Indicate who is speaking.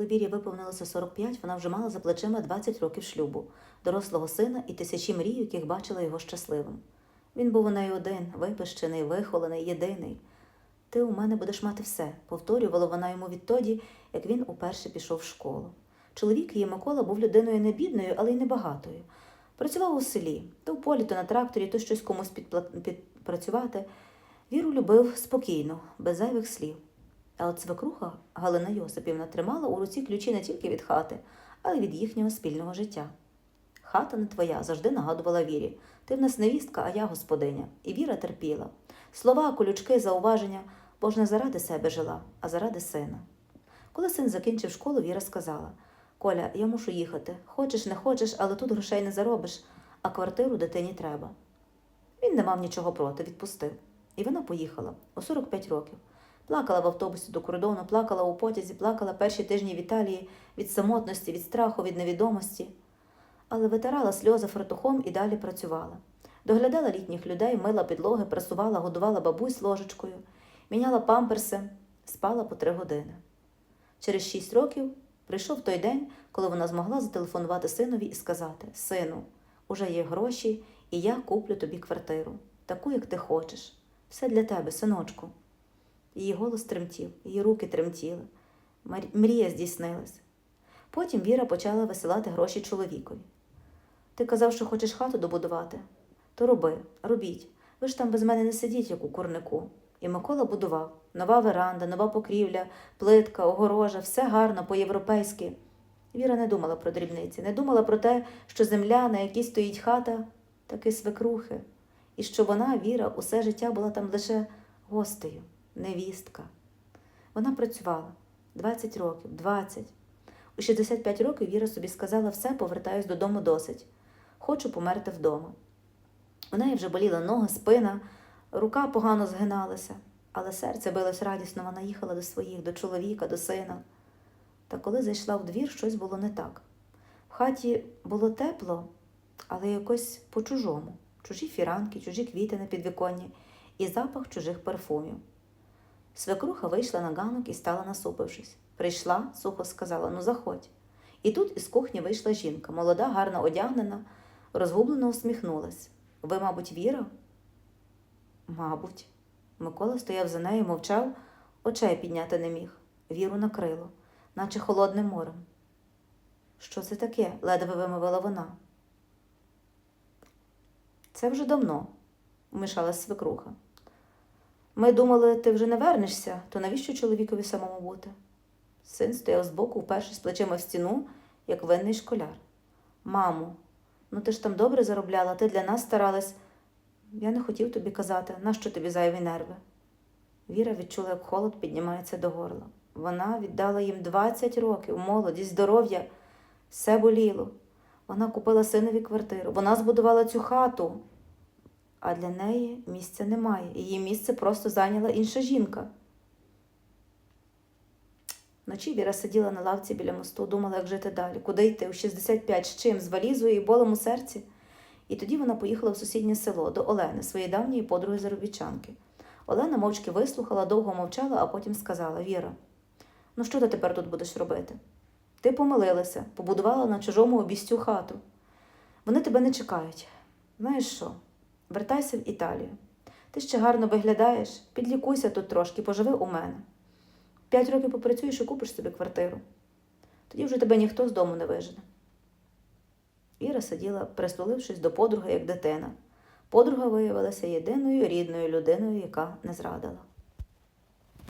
Speaker 1: Коли Вірі виповнилося 45, вона вже мала за плечима 20 років шлюбу, дорослого сина і тисячі мрій, яких бачила його щасливим. Він був у неї один, випищений, вихолений, єдиний. Ти у мене будеш мати все, повторювала вона йому відтоді, як він уперше пішов в школу. Чоловік її Микола був людиною не бідною, але й небагатою. Працював у селі, то в полі, то на тракторі, то щось комусь підпрацювати. Віру любив спокійно, без зайвих слів. А от свекруха Галина Йосипівна тримала у руці ключі не тільки від хати, але й від їхнього спільного життя. Хата не твоя, завжди нагадувала Вірі. Ти в нас невістка, а я господиня. І Віра терпіла. Слова, колючки, зауваження, бо ж не заради себе жила, а заради сина. Коли син закінчив школу, Віра сказала: Коля, я мушу їхати. Хочеш, не хочеш, але тут грошей не заробиш, а квартиру дитині треба. Він не мав нічого проти, відпустив. І вона поїхала у 45 років. Плакала в автобусі до кордону, плакала у потязі, плакала перші тижні в Італії від самотності, від страху, від невідомості. Але витирала сльози фартухом і далі працювала. Доглядала літніх людей, мила підлоги, прасувала, годувала бабусь ложечкою, міняла памперси, спала по три години. Через шість років прийшов той день, коли вона змогла зателефонувати синові і сказати: Сину, уже є гроші, і я куплю тобі квартиру, таку, як ти хочеш. Все для тебе, синочку. Її голос тремтів, її руки тремтіли. Мрія здійснилась. Потім Віра почала висилати гроші чоловікові. Ти казав, що хочеш хату добудувати? То роби, робіть. Ви ж там без мене не сидіть, як у курнику. І Микола будував нова веранда, нова покрівля, плитка, огорожа, все гарно, по-європейськи. Віра не думала про дрібниці, не думала про те, що земля, на якій стоїть хата, таки свекрухи, і що вона, Віра, усе життя була там лише гостею, невістка. Вона працювала 20 років, 20. У 65 років Віра собі сказала все, повертаюсь додому досить. Хочу померти вдома. У неї вже боліла нога, спина, рука погано згиналася, але серце билось радісно, вона їхала до своїх, до чоловіка, до сина. Та коли зайшла в двір, щось було не так. В хаті було тепло, але якось по-чужому. Чужі фіранки, чужі квіти на підвіконні і запах чужих парфумів. Свекруха вийшла на ганок і стала насупившись. Прийшла, сухо сказала, ну заходь. І тут із кухні вийшла жінка, молода, гарно одягнена, розгублено усміхнулась. Ви, мабуть, Віра? Мабуть. Микола стояв за нею, мовчав, очей підняти не міг. Віру накрило, наче холодним морем. Що це таке? ледве вимовила вона. Це вже давно, вмішалась свекруха. Ми думали, ти вже не вернешся, то навіщо чоловікові самому бути? Син стояв збоку, вперше з плечима в стіну, як винний школяр. Мамо, ну ти ж там добре заробляла, ти для нас старалась. Я не хотів тобі казати, нащо тобі зайві нерви. Віра відчула, як холод піднімається до горла. Вона віддала їм 20 років, молодість, здоров'я, все боліло. Вона купила синові квартиру, вона збудувала цю хату. А для неї місця немає. Її місце просто зайняла інша жінка. Вночі Віра сиділа на лавці біля мосту, думала, як жити далі, куди йти у 65, з чим, з валізою і болем у серці. І тоді вона поїхала в сусіднє село до Олени, своєї давньої подруги заробітчанки. Олена мовчки вислухала, довго мовчала, а потім сказала: Віра, ну що ти тепер тут будеш робити? Ти помилилася, побудувала на чужому обістю хату. Вони тебе не чекають. Знаєш що? Вертайся в Італію. Ти ще гарно виглядаєш, підлікуйся тут трошки, поживи у мене. П'ять років попрацюєш і купиш собі квартиру. Тоді вже тебе ніхто з дому не вижене. Іра сиділа, притулившись до подруги, як дитина. Подруга виявилася єдиною рідною людиною, яка не зрадила.